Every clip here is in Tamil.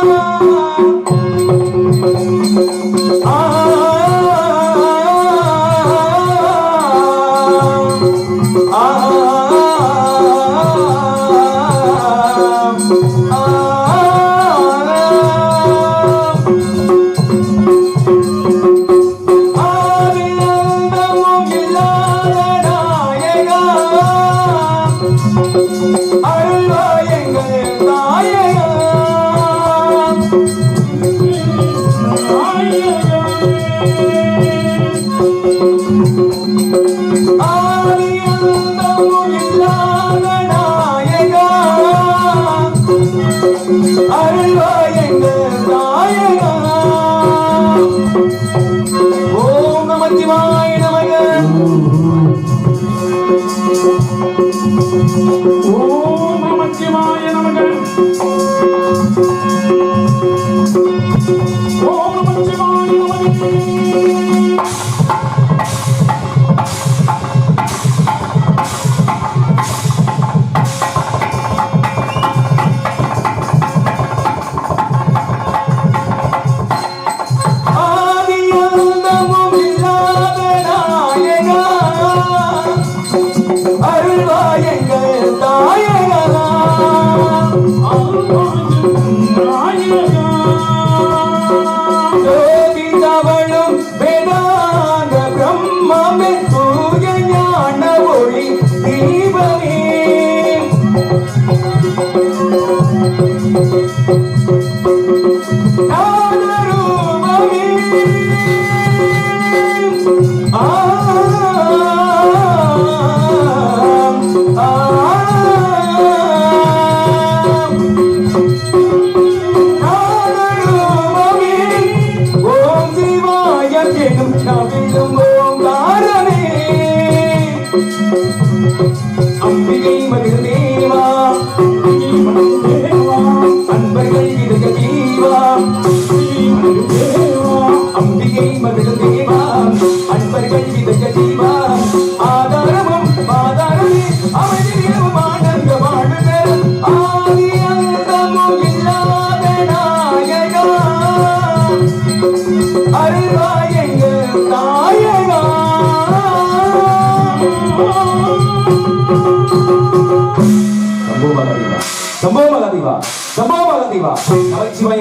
Oh. 哎呀呀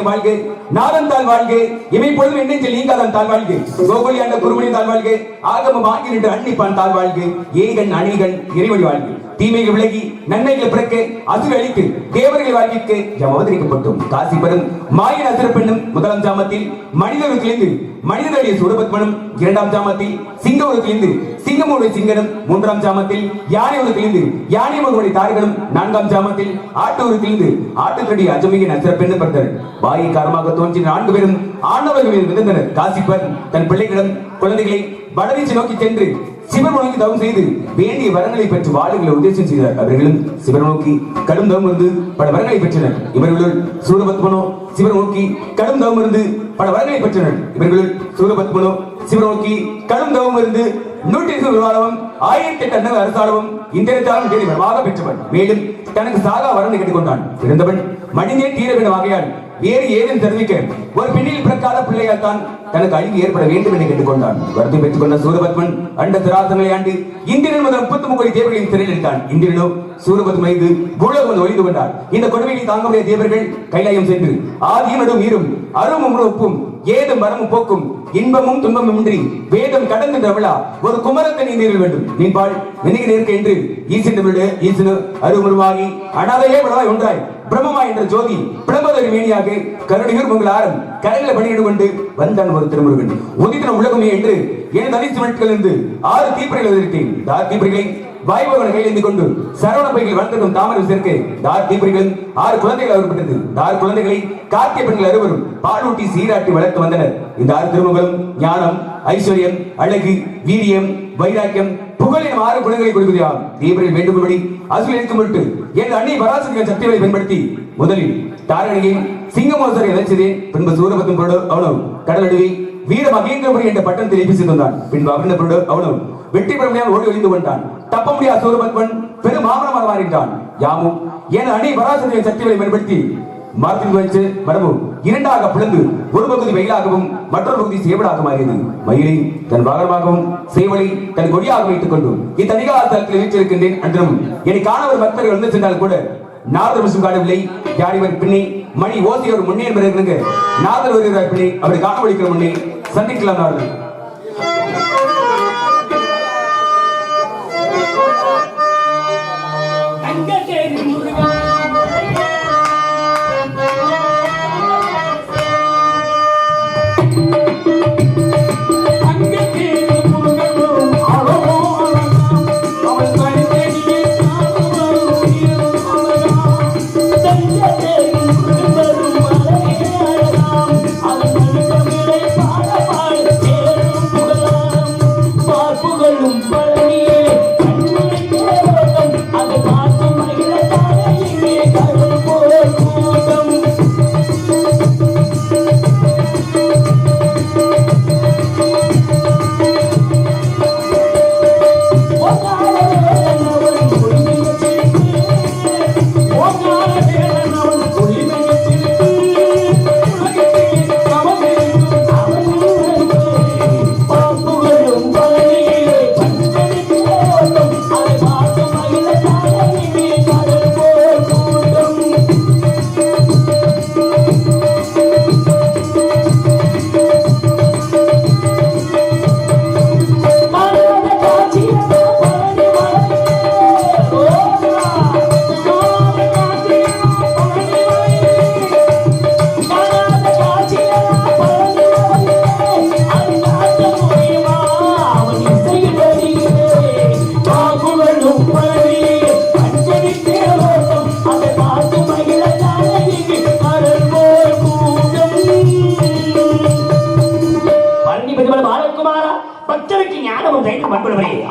வாழ்க. நாதன் வாழ்க. இமை பொழுதும் எண்ணெஞ்சில் நீங்காதான் தாழ் வாழ்க. கோகுலி ஆண்ட குருமணி தாழ் வாழ்க. ஆகம வாங்கி நின்று அன்னிப்பான் தாழ் வாழ்க. ஏகன் அணிகன் இறைவழி வாழ்க. தீமைகள் விலகி நன்மைகள் பிறக்க அசுர அழித்து தேவர்கள் வாழ்விக்க எம் அவதரிக்கப்பட்டோம். காசி பெறும் மாயின் அசுர பெண்ணும் முதலாம் ஜாமத்தில் மனிதர்களுக்கு மனிதனுடைய சுரபத்மனும் இரண்டாம் ஜாமத்தில் சிங்கவர்களுக்கு சிங்கமுடைய சிங்கனும் மூன்றாம் ஜாமத்தில் யானை ஒரு யானை மகனுடைய தார்களும் நான்காம் ஜாமத்தில் ஆட்டூருக்கு ஆட்டுக்கடி அஜமியின் அசுர பெண்ணு பிறந்தனர். வாயை காரணமாக தோன்றிய நான்கு பேரும் ஆண்டவர்கள் விழுந்தனர் காசிப்பர் தன் பிள்ளைகளிடம் குழந்தைகளை வடவீச்சு நோக்கி சென்று சிவன் தவம் செய்து வேண்டிய வரங்களை பெற்று வாழ்களை உத்தேசம் செய்தார் அவர்களும் சிவன் நோக்கி கடும் தவம் இருந்து பல வரங்களை பெற்றனர். இவர்களுள் சூரபத்மனோ சிவன் நோக்கி கடும் தவம் இருந்து பல வரங்களை பெற்றனர். இவர்களுள் சூரபத்மனோ சிவன் நோக்கி கடும் தவம் இருந்து நூற்றி இருபது விவாதமும் ஆயிரத்தி எட்டு அண்ணங்கள் அரசாளவும் இந்திரத்தாலும் தேடி வரமாக பெற்றவன். மேலும் தனக்கு சாகா வரனை கேட்டுக்கொண்டான். பிறந்தவன் மனிதே தீர வேண்டும் வேறு ஏதும் தெரிவிக்க ஒரு பெண்ணில் பிறக்காத பிள்ளையால் தான் தனக்கு அழிவு ஏற்பட வேண்டும் என்று கேட்டுக்கொண்டான். வருத்தம் பெற்றுக் கொண்ட சூரபத்மன் அண்ட திராசங்களை ஆண்டு இந்திரன் முதல் முப்பத்தி முக்கோடி தேவர்களின் திரையில் இருந்தான் இந்திரனோ சூரபத் மைது பூலோகம் ஒழிந்து கொண்டார். இந்த கொடுமையை தாங்க தேவர்கள் கைலாயம் சென்று ஆதியும் ஈரும் அருமும் ஒப்பும் ஏதும் வரமும் போக்கும் இன்பமும் துன்பமும் இன்றி வேதம் கடந்து விழா ஒரு குமரத்தை நீ நீரில் வேண்டும். நின்பாள் நினைக்க இருக்க என்று ஈசன் விடு ஈசனு அருமுருவாகி அனாதையே விழவாய் ஒன்றாய். பிரம்மமா என்ற ஜோதி பிரம்மதரி மேனியாக கருணையூர் மங்களாரம் கரையில பணியிடு கொண்டு வந்தான் ஒரு திருமுருகன். உதித்தன உலகமே என்று என் தனித்து மட்கள் இருந்து ஆறு தீப்பறைகள் எதிர்த்தேன் தார் தீப்பறைகளை? வாய்ப்புகளை கையெழுந்து கொண்டு சரவண பைகள் வளர்த்ததும் தாமரை சேர்க்க. தார் தீபுரிகள் ஆறு குழந்தைகள் அவர்பட்டது தார் குழந்தைகளை கார்த்திய பெண்கள் அறுவரும் பாலூட்டி சீராட்டி வளர்த்து வந்தனர். இந்த ஆறு திருமுகம் ஞானம் ஐஸ்வர்யம் அழகு வீரியம் வைராக்கியம் புகழின் ஆறு குணங்களை கொடுக்குதாம் தீபரில் வேண்டும்படி அசுல் எடுத்து பொருட்டு என் அன்னை பராசரின் சக்திகளை பயன்படுத்தி முதலில் தாரணியை சிங்கமோசரை இணைச்சதே பின்பு சூரபத்தும் பொருடு அவனும் கடலடுவி வீர மகேந்திரபுரி என்ற பட்டணத்தில் ஏற்பி சென்றான் பின்பு அகிர்ந்த அவனும் வெற்றி பெற முடியாமல் ஓடி ஒளிந்து கொண்டான். தப்ப முடியாத சூரபத்மன் பெரும் மாமனமாக மாறிட்டான் யாமும் என அணி பராசரியின் சக்திகளை பயன்படுத்தி மரத்தில் வைத்து மரபு இரண்டாக பிளந்து ஒரு பகுதி மயிலாகவும் மற்றொரு பகுதி சேவலாக மாறியது மயிலை தன் வாகனமாகவும் சேவலை தன் கொடியாக வைத்துக் கொண்டும் இத்தனிகால தளத்தில் வீற்றிருக்கின்றேன் அன்றும். என்னை காண ஒரு பக்தர்கள் வந்து சென்றால் கூட நாதர் விசும் காணவில்லை. யாரிவர் பின்னே? மணி ஓசியவர் முன்னே என்பதற்கு நாதர் வருகிறார் பின்னே. அவரை காணவழிக்கிற முன்னே சந்திக்கலாம் நார்கள்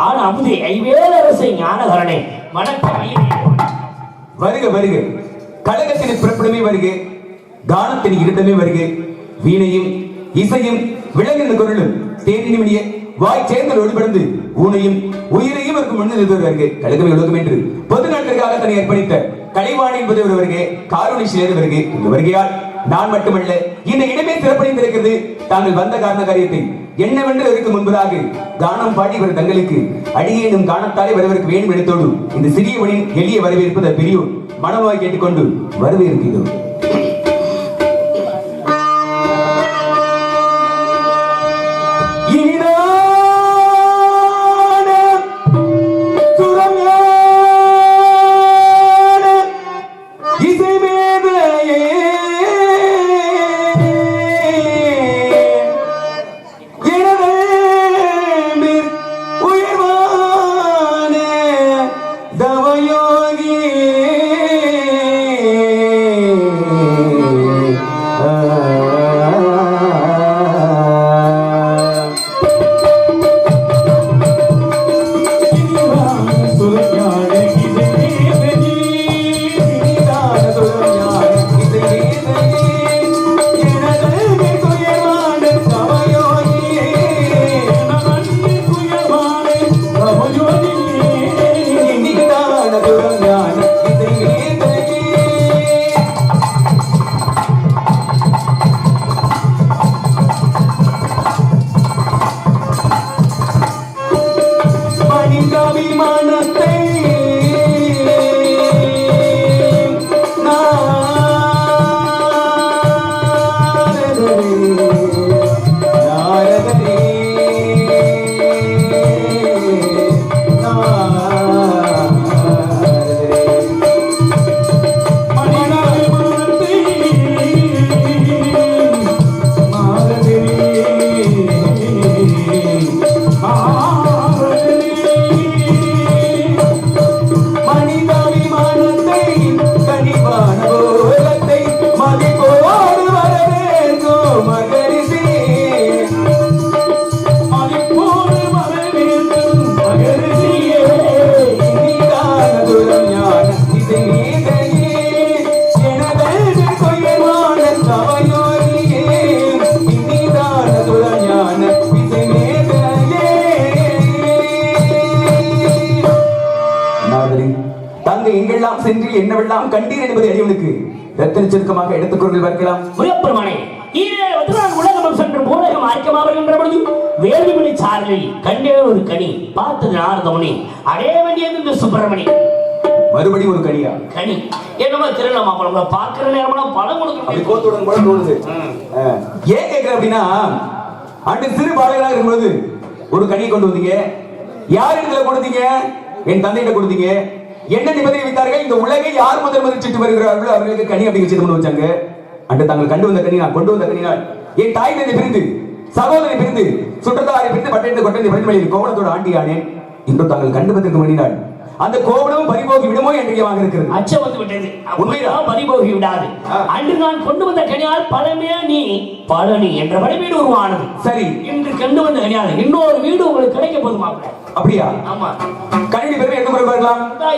ஆள் அமுதி ஐவேலரசை ஞானகரணே வணக்கம் வருக வருக. கழகத்தின் பிறப்பிடமே வருக. கானத்தின் இருட்டமே வருக. வீணையும் இசையும் விலங்கின குரலும் தேனினுமினிய வாய் சேர்ந்தல் ஒளிபடந்து ஊனையும் உயிரையும் இருக்கும் முன்னிறுத்தவர் வருக. கழகமே உலகம் என்று. பொது நாட்டிற்காக தன்னை அர்ப்பணித்த கலைவாணி என்பது ஒரு வருகை. காரொளி சேர் வருகை. இந்த வருகையால் நான் மட்டுமல்ல இந்த இடமே சிறப்படைந்திருக்கிறது. தாங்கள் வந்த காரண காரியத்தை என்னவென்று அதற்கு முன்பதாக? கானம் பாடி வரும் தங்களுக்கு. அடியேனும் காணத்தாலே வரவருக்கு வேண்டும் எடுத்தோடு இந்த சிறியவனின் எளிய வரவேற்பு பெரியோர் மனமாக கேட்டுக்கொண்டு வரவேற்கிறோம். வாழ்க்கையில் என்னவெல்லாம் கண்டீர் என்பதை அறிவனுக்கு ரத்தன சுருக்கமாக எடுத்துக்கொண்டு பார்க்கலாம். முயப்பெருமானே உலகம் சென்று பூலகம் ஐக்கியமா வருகின்ற பொழுது வேள்விமணி சாரலில் கண்டே ஒரு கனி பார்த்தது நாரதமுனி அடைய வேண்டியது இந்த சுப்பிரமணி. மறுபடியும் ஒரு கனியா? கனி. என்னமோ திருநா மாப்பிள பார்க்கிற நேரமெல்லாம் அப்படி கொடுக்கணும். கோத்துடன் கூட தோணுது. ஏன் கேட்கிறேன் அப்படின்னா அன்று சிறு பாலகராக இருக்கும்போது ஒரு கனியை கொண்டு வந்தீங்க. யார் இடத்துல கொடுத்தீங்க? என் தந்தையிட்ட கொடுத்தீங்க. என்ன நிபந்தனை வைத்தார்கள் இந்த உலகை யார் முதல் முதலிச்சிட்டு வருகிறார்களோ அவர்களுக்கு கனி அப்படி வச்சு கொண்டு வச்சாங்க. அன்று தாங்கள் கண்டு வந்த கனி நான் கொண்டு வந்த கனினால் என் தாய் தந்தை பிரிந்து சகோதரி பிரிந்து சுற்றத்தாரை பிரிந்து பட்டத்தை கொட்டை பரிமளியில் கோவலத்தோட ஆண்டியானேன். இன்று தாங்கள் கண்டு வந்திருக்க மணினால் அந்த கோவலமும் பறிபோகி விடுமோ என்று இருக்கிறது அச்சம் வந்து விட்டது. உண்மைதான். பறிபோகி விடாது. அன்று நான் கொண்டு வந்த கனியால் பழமே நீ பழனி என்ற வடிவீடு உருவானது. சரி. இன்று கண்டு வந்த கனியால் இன்னொரு வீடு உங்களுக்கு கிடைக்க போது மாப்பிள. அப்படியா? ஆமா. கணினி பெருமை எந்த முறை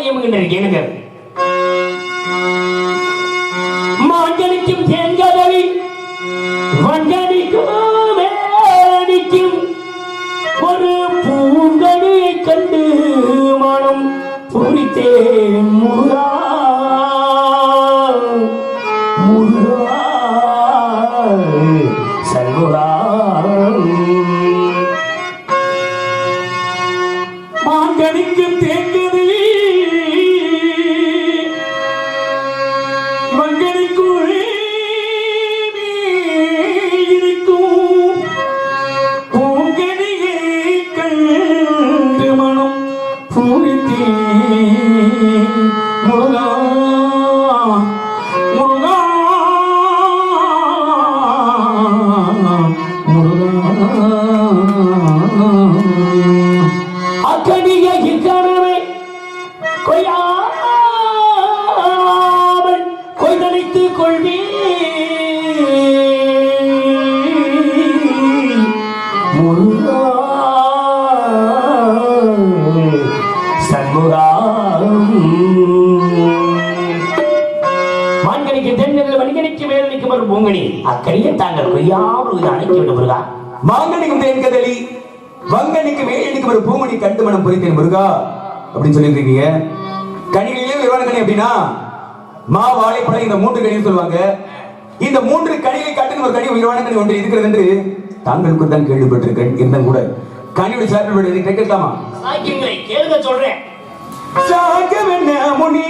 இயங்குகின்ற கேளுங்க. மாங்கனிக்கும் சண்முகாம் மான்கணிக்கு தென்னில் மணிகணிக்கு மேலணிக்கு வரும் பூங்கனி. அக்கடியை தாங்கள் கொய்யாமல் இது அணைக்கிவிடும் முருகா. மாங்கனிக்கும் தேன் கதலி வங்கனிக்கு மேலடிக்கு ஒரு பூமணி கண்டு மனம் பொறித்தேன் முருகா. அப்படின்னு சொல்லியிருக்கீங்க. கனிகளிலே விரிவான கனி அப்படின்னா மா வாழைப்பழம் இந்த மூன்று கனின்னு சொல்லுவாங்க. இந்த மூன்று கனிகளை காட்டின ஒரு கனி விரிவான கனி ஒன்று இருக்கிறது என்று தாங்களுக்கு தான் கேள்விப்பட்டிருக்கேன். இருந்தாலும் கூட. கனியோட சாப்பிட்டு கேட்கலாமா? கேளுங்க சொல்றேன். జాగవనముని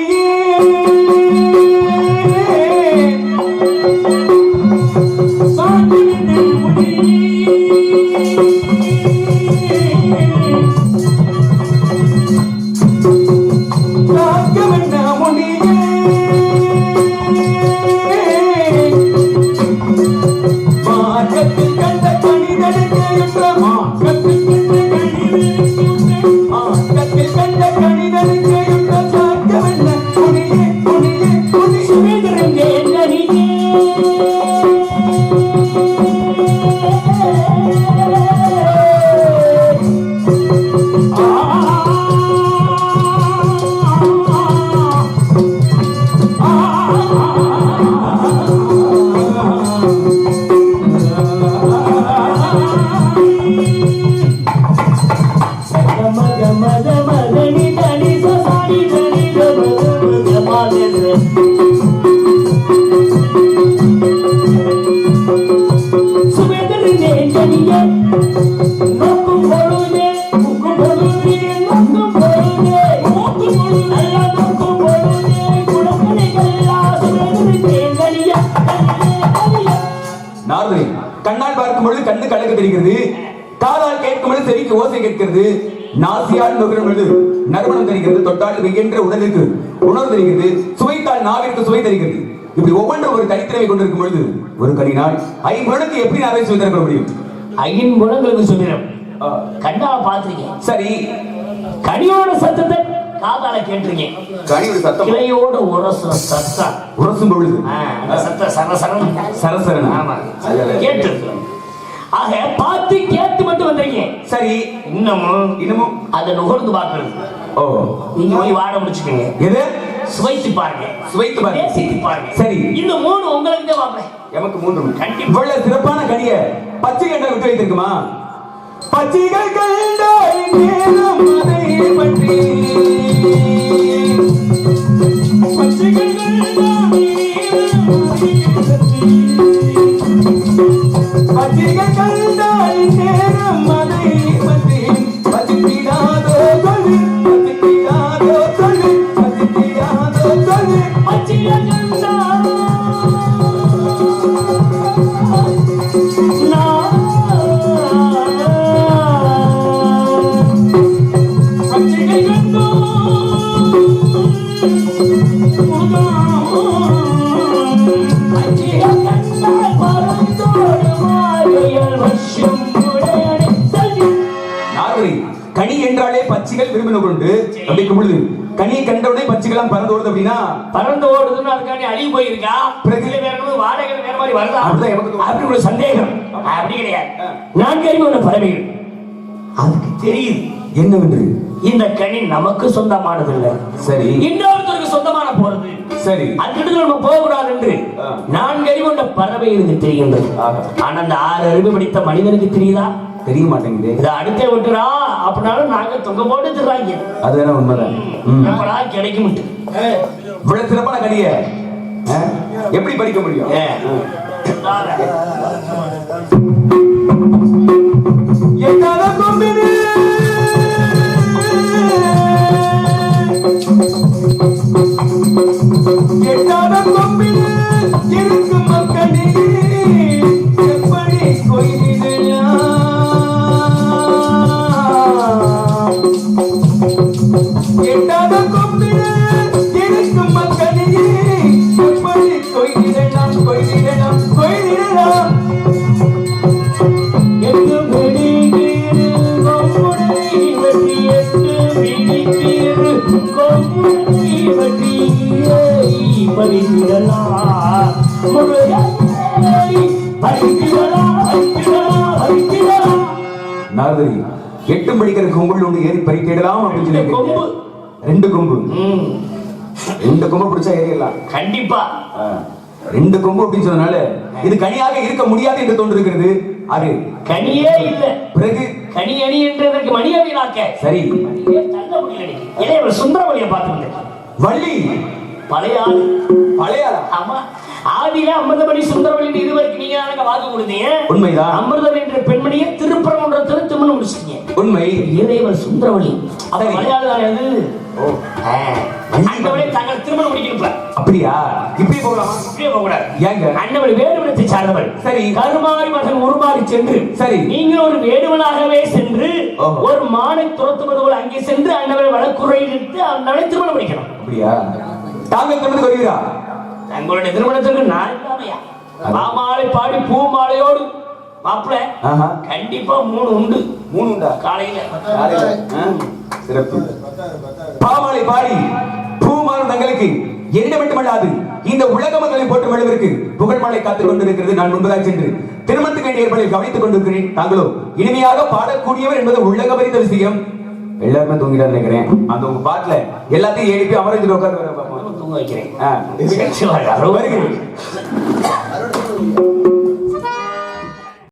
பார்க்கும் பொழுது கண்ணு கண்ணுக்கு தெரிகிறது. காதால் கேட்கும் பொழுது செவிக்கு ஓசை கேட்கிறது. நாசியால் நுகரும் பொழுது நறுமணம் தெரிகிறது. தொட்டால் வெய்கின்ற உடலுக்கு உணர்வு தெரிகிறது. சுவைத்தால் நாவிற்கு சுவை தெரிகிறது. இப்படி ஒவ்வொன்றும் ஒரு தனித்திறமை கொண்டிருக்கும் பொழுது ஒரு கனினால் ஐம்பொழுக்கு எப்படி அதை சுவை தர முடியும்? சுமிரம் ஆ, கண்ணா பாத்திருக்கீங்க சரி. கனியோட சத்தத்தை காதால கேட்டிருக்கீங்க கனியோட சத்தம்? கிளையோட உரசுற சத்தம். உரசும் பொழுது. சத்தம் சரசரம். சரசரன்? ஆமா. கேட்டு ஆக பார்த்து கேட்டு மட்டும் வந்தீங்க. சரி இன்னமும் இன்னமும். அதை நுகர்ந்து பார்க்கறது. ஓ. நீங்க போய் வாட முடிச்சுக்கோங்க. எது? சுவைத்து பாருங்க. சுவைத்து பாருங்க. நேசித்து பாருங்க. சரி. இந்த மூணு உங்களுக்கு பார்ப்பேன் எமக்கு மூன்று கண்டிப்பா. இவ்வளவு சிறப்பான கனிய பச்சை கண்டை விட்டு வைத்திருக்குமா? பச்சைகள் கண்டாய் நேரம் அதை பற்றி. கண்டால் நேரம் Batiga canta அப்படிக்கும் பொழுது கனியை கண்டவுடனே பச்சிகளாம் பறந்து ஓடுது அப்படின்னா பறந்து ஓடுதுன்னு அதுக்காண்டி அழிவு போயிருக்கா? இல்ல வேற வாடகை வேற மாதிரி வருதா? அப்படிதான் எனக்கு. அப்படி ஒரு சந்தேகம். அப்படி கிடையாது. நான் கேள்வி பறவைகள். அதுக்கு தெரியுது. என்னவென்று? இந்த கனி நமக்கு சொந்தமானது இல்ல சரி. இன்னொருத்தருக்கு சொந்தமான போறது. சரி. அங்கிட்டு நம்ம போக கூடாது என்று. நான்கு அறிவு கொண்ட பறவைகளுக்கு தெரிகின்றது. ஆனா அந்த ஆறு அறிவு படித்த மனிதனுக்கு தெரியுதா? தெரிய மாட்டேங்குது இதை அடுத்த விட்டுறா அப்படின்னாலும் நாங்க தொங்க போட்டு திருறாங்க அது வேணா உண்மைதான். ம். எப்படா கிடைக்கும் இவ்வளவு சிறப்பான கனிய ஆ? எப்படி படிக்க முடியும்? நாரதரி எட்டும் படிக்கிற கொம்புல ஒன்று ஏறி பறித்திடலாம் அப்படின்னு சொல்லி கொம்பு. ரெண்டு கொம்பு. ரெண்டு கொம்பு பிடிச்சா ஏறிடலாம். கண்டிப்பா. ரெண்டு கொம்பு அப்படின்னு சொன்னனால இது கனியாக இருக்க முடியாது என்று தோன்றிருக்கிறது. அது கனியே இல்ல. பிறகு கனி அணி என்றதற்கு மணியவினாக்க சரி. மணியே தள்ள முடியல இளையவர் சுந்தரமணியை பார்த்துருந்தேன் வள்ளி. பழைய ஆளு. பழையாளா ஆமா. ஆதியில அமிர்தமணி சுந்தரவழி இதுவரைக்கும் நீங்க எனக்கு வாக்கு கொடுத்தீங்க. உண்மைதான். அமிர்தம் என்ற பெண்மணியை திருப்பரங்குன்றத்துல திருமணம் முடிச்சிட்டீங்க. உண்மை. இறைவர் சுந்தரவழி அவ சரி. மலையாளம் அது. தாங்கள் திருமணம் முடிக்கணும் அப்படியா? இப்படி போகலாமா? இப்படியே போக கூடாது ஏங்க? அண்டவள் வேடுவனத்தை சார்ந்தவள். சரி. கருமாறி மகன் உருமாறி சென்று சரி. நீங்கள் ஒரு வேடுவனாகவே சென்று. ஒரு மானை துரத்துவது போல அங்கே சென்று அண்டவரை வழக்குறையிட்டு அந்தவளை திருமணம் முடிக்கணும். அப்படியா? தாங்கள் திருமணம் தங்களுடைய திருமணத்திற்கு நான் இல்லாமையா? மாமாலை பாடி பூ மாலையோடு மாப்பிள்ள கண்டிப்பா மூணு உண்டு. மூணு உண்டா? காலையில. சிறப்பு. பாமாலை பாடி பூமாறும் தங்களுக்கு என்ன மட்டுமல்லாது இந்த உலக மக்களை போட்டு மழுவிற்கு புகழ் மழை காத்துக் கொண்டிருக்கிறது. நான் முன்பதாக சென்று திருமணத்துக்கு ஏற்பாடுகளை கவனித்துக் கொண்டிருக்கிறேன். தாங்களோ இனிமையாக பாடக்கூடியவர் என்பது உள்ளக பறித்த விஷயம். எல்லாருமே தூங்கிட்டாரு நினைக்கிறேன். அந்த உங்க பாட்டுல எல்லாத்தையும் எழுப்பி அமர்ந்து உட்கார்ந்து. தூங்க வைக்கிறேன். வருகிறேன்